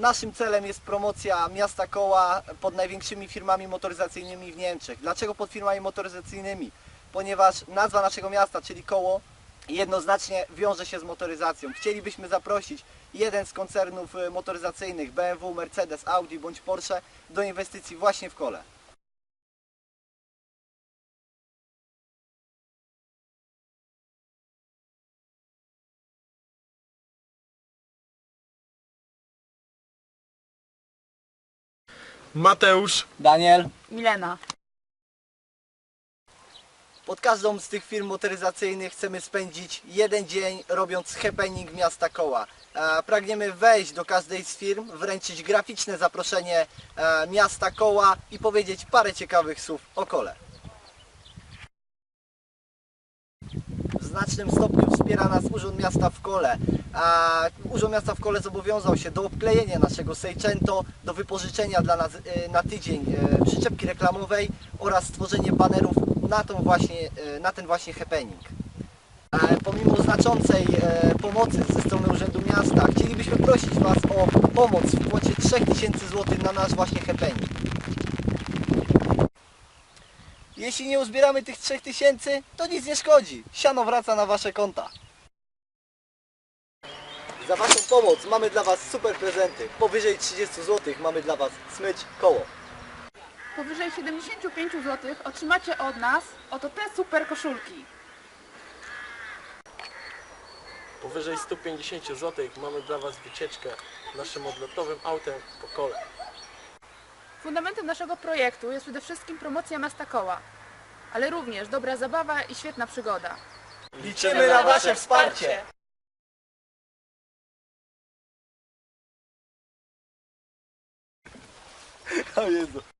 Naszym celem jest promocja miasta koła pod największymi firmami motoryzacyjnymi w Niemczech. Dlaczego pod firmami motoryzacyjnymi? Ponieważ nazwa naszego miasta, czyli koło, jednoznacznie wiąże się z motoryzacją. Chcielibyśmy zaprosić jeden z koncernów y, motoryzacyjnych BMW, Mercedes, Audi bądź Porsche do inwestycji właśnie w kole. Mateusz, Daniel? Milena. Pod każdą z tych firm motoryzacyjnych chcemy spędzić jeden dzień robiąc happening miasta koła. E, Pragniemy wejść do każdej z firm, wręczyć graficzne zaproszenie e, miasta koła i powiedzieć parę ciekawych słów o kole. W znacznym stopniu wspiera nas Urząd Miasta w Kole. A Urząd Miasta w Kole zobowiązał się do obklejenia naszego Seicento, do wypożyczenia dla nas e, na tydzień e, przyczepki reklamowej oraz stworzenie banerów na, tą właśnie, e, na ten właśnie happening. E, Pomimo znaczącej e, pomocy ze strony Urzędu Miasta, chcielibyśmy prosić Was o pomoc w kwocie 3000 zł na nasz właśnie happening. Jeśli nie uzbieramy tych 3000, to nic nie szkodzi. Siano wraca na Wasze konta. Za Waszą pomoc mamy dla Was super prezenty. Powyżej 30 zł mamy dla Was smycz koło. Powyżej 75 zł otrzymacie od nas oto te super koszulki. powyżej 150 zł mamy dla Was wycieczkę naszym odlotowym autem po kole. Fundamentem naszego projektu jest przede wszystkim promocja miasta koła, ale również dobra zabawa i świetna przygoda. Liczymy na Wasze wsparcie. O Jezu.